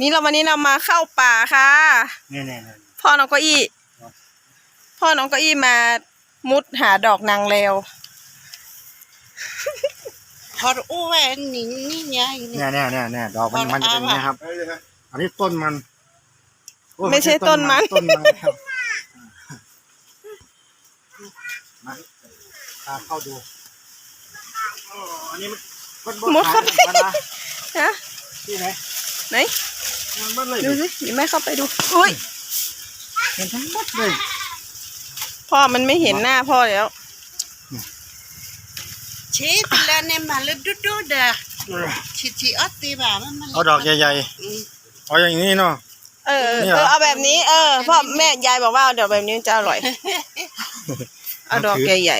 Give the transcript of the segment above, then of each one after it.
นี่เราวันนี้เรามาเข้าป่าค่ะ เนี่ยเนี่ยเนี่ยพ่อน้องเก็อี้ พ่อน้องเก็อี้มามุดหาดอกนางเลว พออู้แหวนนี่นี่ไงนี่เนี่ยเนี่ยเนี่ยเนี่ยดอกมันมันจะเป็นอย่างนี้ครับ อันนี้ต้นมันโอ้ยไม่ใช่ต้นมัน ต้นมันครับมาตามเข้าดูอ๋ออันนี้มันมุดเข้าไปมันนะฮะที่ไหน ไหนมันบ้านเลยดูสิเดี๋ยวแม่เข้าไปดูอุ้ยเห็นทั้งหมดเลยพ่อมันไม่เห็นหน้าพ่อแล้วชีดแล้วเนี่ยมาแล้วดูดูเด้อชีชีออตตีบ่ามันมันเอาดอกใหญ่อืมๆเอาอย่างนี้เนาะเออนี่เอเหรออเอาแบบนี้ เออพ่อแม่ยายบอกว่าเอาดอกแบบนี้มันจะอร่อยเอาดอกใหญ่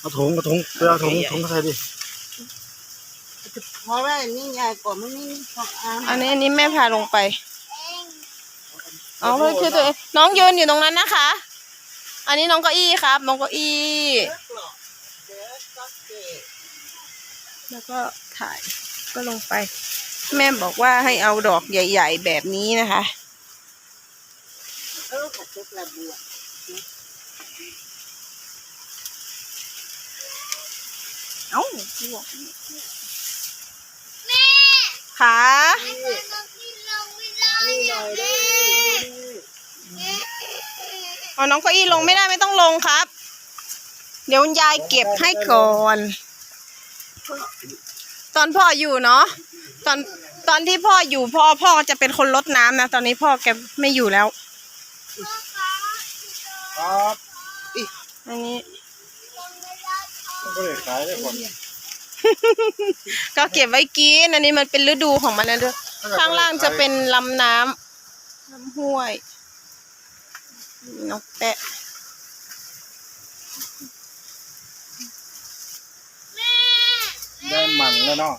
เอาถุงเอาถุงเปลือกถุงถุงใส่ดิ เพราะว่านี่ไงกว่ามันนี่ของอาๆอันนี้อันนี้แม่พาลงไปเอาไปคือตัวเองน้องยืนอยู่ตรงนั้นนะคะ อันนี้น้องเก้าอี้ครับ น้องเก้าอี้เดี๋ยวก็เก็บแล้วก็ถ่ายก็ลงไป แม่บอกว่าให้เอาดอกใหญ่ ๆ แบบนี้นะคะเออกระจุกระบัวเอ้า ขานี่หน่อยได้เอาน้องเก้าอี้ลงไม่ได้ไม่ต้องลงครับ เดี๋ยวยายเก็บให้ก่อน ตอนพ่ออยู่เนาะตอนตอนที่พ่ออยู่พ่อพ่อจะเป็นคนรดน้ำนะ ตอนนี้พ่อแกไม่อยู่แล้วครับอันนี้ก็เลยขายได้ก่อน ก็เก็บไว้กินอันนี้มันเป็นฤดูของมันนะด้วยข้างล่างจะเป็นลำน้ำน้ำห้วยนกแปะได้มันเลยเนาะ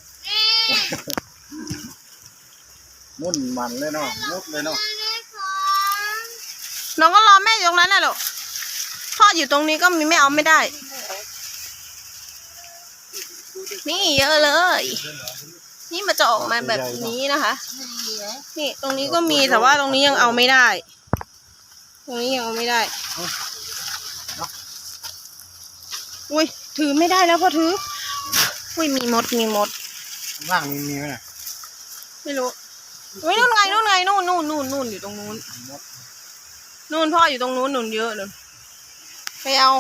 มุ่นมันเลยเนาะมุดเลยเนาะน้องก็รอแม่อยู่ตรงนั้นน่ะลูกพ่ออยู่ตรงนี้ก็มีไม่เอาไม่ได้ นี่เยอะเลย นี่มันจะออกมาแบบนี้นะคะ นี่ตรงนี้ก็มีแต่ว่าตรงนี้ยังเอาไม่ได้ ตรงนี้ยังเอาไม่ได้ อุ้ยถือไม่ได้แล้วพ่อถือ อุ้ยมีมดมีมดข้างล่างมีมีไหมเนี่ยไม่รู้อุ้ยนู่นไงนู่นไงนู่นนู่นนู่นนู่นอยู่ตรงนู้นนู่นพ่ออยู่ตรงนู้นนู่นเยอะเลยไปเอา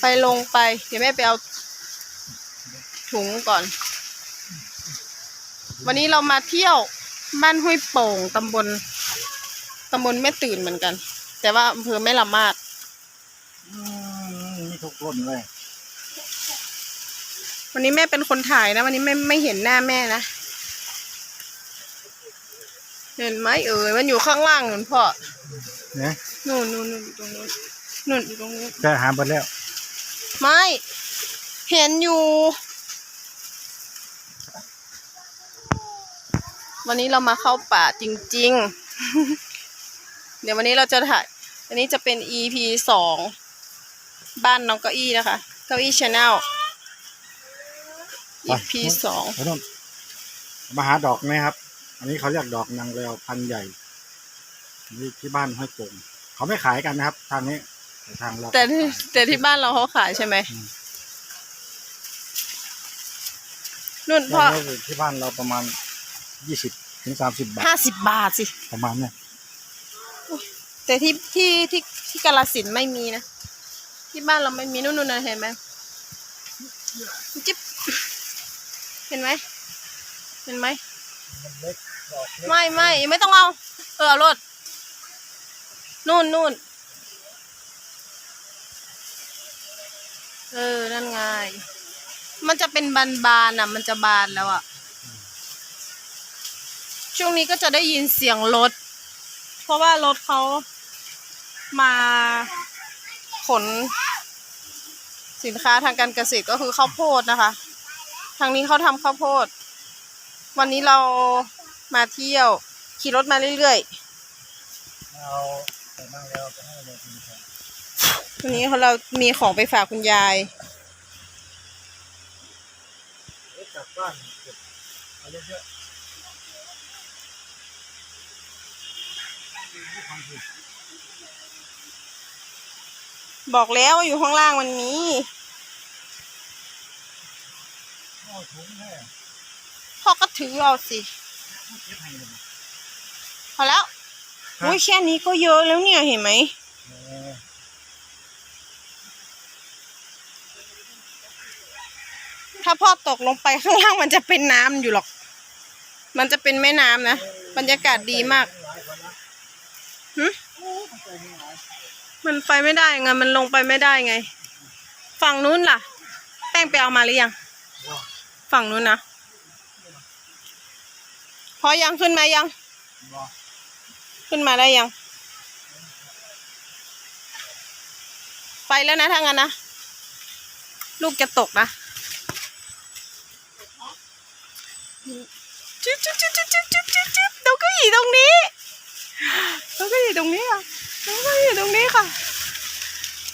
ไปลงไป เดี๋ยวแม่ไปเอา ถุงก่อน วันนี้เรามาเที่ยวบ้านห้วยโป่งตำบลตำบลแม่ตื่นเหมือนกัน แต่ว่าอำเภอแม่ละมาดอืมมีทุกต้นเลย วันนี้แม่เป็นคนถ่ายนะ วันนี้ไม่ไม่เห็นหน้าแม่นะ เห็นไหมเอ่ยมันอยู่ข้างล่างนู่นพ่อเนี่ยนู่นนู่นนู่นอยู่ตรงนู้นนู่นอยู่ตรงนู้นแค่หาไปแล้ว ไม่ เห็นอยู่ วันนี้เรามาเข้าป่าจริง ๆ เดี๋ยววันนี้เราจะถ่ายอันนี้จะเป็น EP สองบ้านน้องเก้าอี้นะคะ เก้าอี้ชาแนล EP สองไปนู่นมาหาดอกไหมครับ อันนี้เขาเรียกดอกนางแววพันธุ์ใหญ่นี่ที่บ้านห้วยโป่งเขาไม่ขายกันนะครับ ทางนี้แต่ทางเราแต่ที่แต่ที่บ้านเราเขาขายใช่ไหมนุ่นเพพ่อราะที่บ้านเราประมาณ ยี่สิบถึงสามสิบบาทห้าสิบบาทสิ ประมาณเนี่ยแต่ที่ที่ที่ที่กาลสินธุ์ไม่มีนะ ที่บ้านเราไม่มีนู่นนู่นนะเห็นไหมจิ๊บเห็นไหมเห็นไหมไม่ไม่ไม่ต้องเอาเออเอารถนู่นนู่นเออนั่นไง มันจะเป็นบานบานๆอะ มันจะบานแล้วอะ ช่วงนี้ก็จะได้ยินเสียงรถ เพราะว่ารถเขามาขน สินค้าทางการเกษตรก็คือข้าวโพดนะคะ ทางนี้เขาทำข้าวโพด วันนี้เรามาเที่ยวขี่รถมาเรื่อยเอาแต่นางแววไปให้เลยคุณผู้ชมๆวันนี้เรามีของไปฝากคุณยายกลับบ้านเก็บเอาเยอะ บอกแล้วว่าอยู่ข้างล่างมันมีเอาถุงแม่พ่อก็ถือเอาสิเก็บให้เลยนะพอแล้วครับอุ้ยแค่นี้ก็เยอะแล้วเนี่ยเห็นไหมเออถ้าพ่อตกลงไปข้างล่างมันจะเป็นน้ำอยู่หรอก มันจะเป็นแม่น้ำนะ บรรยากาศดีมากหึ มันไปไม่ได้ไง มันลงไปไม่ได้ไง ฝั่งนู้นล่ะ แป้งไปเอามาหรือยัง ฝั่งนู้นนะ พอยังขึ้นมายัง ขึ้นมาได้ยัง ไปแล้วนะถ้างั้นนะ ลูกจะตกนะจุ๊บจุ๊บจุ๊บจุ๊บจุ๊บจุ๊บจุ๊บเดี๋ยวก็อยู่ตรงนี้ เราก็อยู่ตรงนี้ค่ะเราก็อยู่ตรงนี้ค่ะ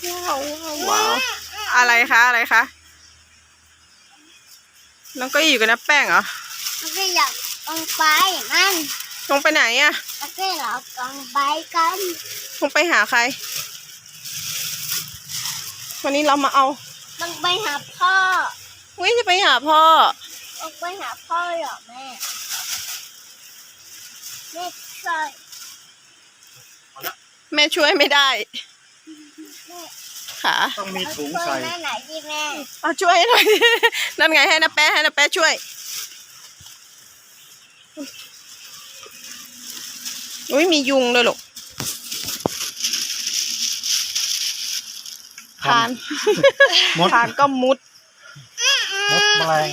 ว้าวว้าวว้าวอะไรคะอะไรคะน้องก็อยู่กับน้าแป้งเหรอมันก็อยากลงไปมันลงไปไหนอะมันก็อยากลงไปกันลงไปหาใคร วันนี้เรามาเอามันไปหาพ่อวิจะไปหาพ่อลงไปหาพ่อเหรอแม่ไม่ใช่ แม่ช่วยไม่ได้แม่ค่ะต้องมีถุงช่วใส่ยแม่ไหนดีแม่เอาช่วยหน่อย นั่นไงให้นาแป๊ะให้นาแป๊ะช่วย อุ้ยมียุงเลยลูกคานมดคานก็มุด มดแมลง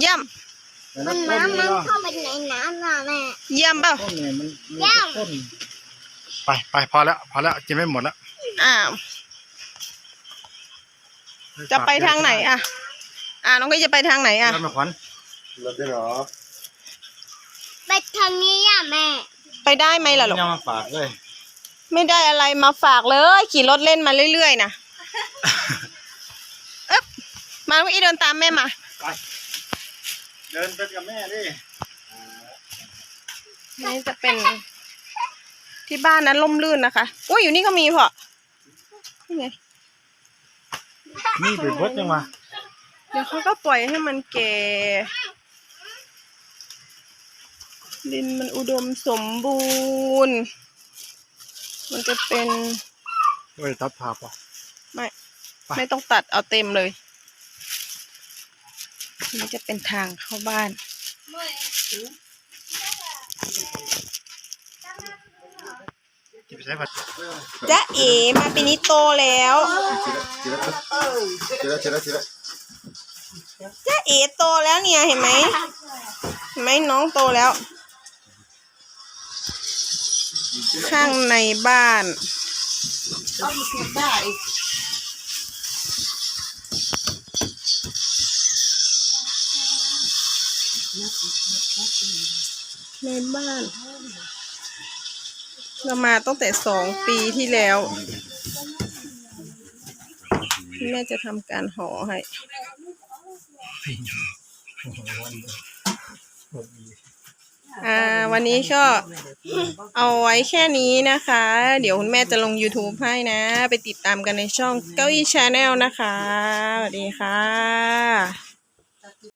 เยี่ยมเดี๋ยวมันะนต้นน้ำนี้มันเนาะเข้าไปในน้ำน่ะแม่ เยี่ยมเปล่าต้นเนี่ยมันมีแต่ต้น ไปไปพอแล้วพอแล้วกินไม่หมดแล้วอ้าวจะไปทางไหนอะ อ่าน้องก็จะไปทางไหนอะแล้วมาขวัญไปทางนี้อะแม่ ไปได้ไหมล่ะลูกยังมาฝากเลย ไม่ได้อะไรมาฝากเลย ขี่รถเล่นมาเรื่อยๆนะเอ๊บมาลูกอีเดินตามแม่มาไปเดินไปกับแม่ดินี่จะเป็น ที่บ้านนั้นล่มลื่นนะคะอุ้ยอยู่นี่ก็มีพอนี่ไงนี่ไปพดยังมาเดี๋ยวเขาก็ปล่อยให้มันแก่ดินมันอุดมสมบูรณ์ มันจะเป็นเฮ้ยตัดภาพอะไม่ไปไม่ต้องตัดเอาเต็มเลย นี่จะเป็นทางเข้าบ้าน จ๊ะเอ๋มาปีนี้โตแล้วเจ๊เอ๋โตแล้วเนี่ยเห็นไหมไหมน้องโตแล้ว ข้างในบ้านในบ้าน เรามาตั้งแต่สองปีที่แล้ว แม่จะทำการห่อให้อ่าวันนี้ก็เอาไว้แค่นี้นะคะ เดี๋ยวคุณแม่จะลง YouTube ให้นะ ไปติดตามกันในช่องเก้าอี้ชาแนลนะคะ สวัสดีค่ะ